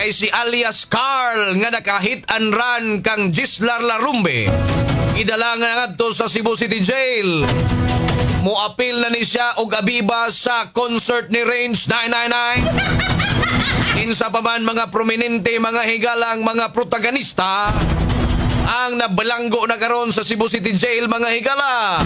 kay si alias Carl nga nakahit and run kang Gislar Larumbe. Idala nga ngadto sa Cebu City Jail. Muapil na ni siya og abiba sa concert ni Range 999. Kinsa pa man mga prominente, mga higalang, mga protagonista ang nabalanggo na karon sa Cebu City Jail, mga higala.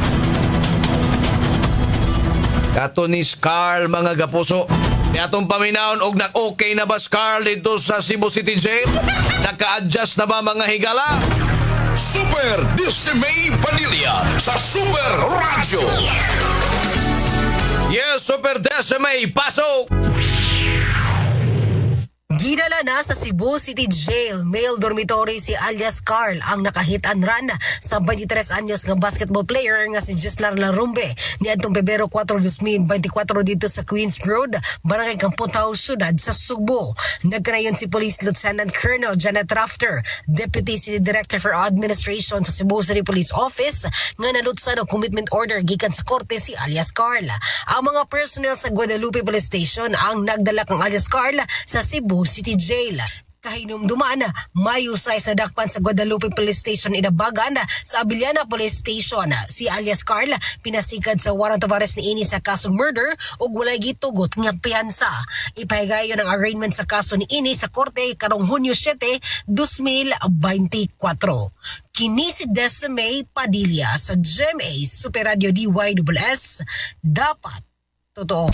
Kato ni Scarl, mga gapuso. Di atong paminaon og nag-okay na ba Scarl dito sa Cebu City Jail? Naka-adjust na ba mga higala? Super Dismay Padilla sa Super Radio. Yes, Super Decimate, pasok! Ginala na sa Cebu City Jail, male dormitory si alias Carl ang nakahit and run sa 23 anyos nga basketball player nga si Gislar Larumbe ni Antong Pebrero 4, 2024 dito sa Queens Road, Barangay Kamputaw, Sudad sa Subo. Nagkanayon si Police Lieutenant Colonel Janet Rafter, Deputy City Director for Administration sa Cebu City Police Office nga nalutsan og commitment order gikan sa korte si alias Carl. Ang mga personnel sa Guadalupe Police Station ang nagdala kang alias Carl sa Cebu City Jail. Kahinumduman, mayo sa dakpan sa Guadalupe Police Station inabagan sa Abiliana Police Station. Si alias Carl pinasikad sa warrant of arrest ni ini sa kasong murder ug walay gitugot nga piyansa. Ipahigayon ang arraignment sa kaso ni ini sa korte karong Hunyo 7, 2024. Kini si Decimay Padilla sa GMA Super Radio DYWS. Dapat totoo.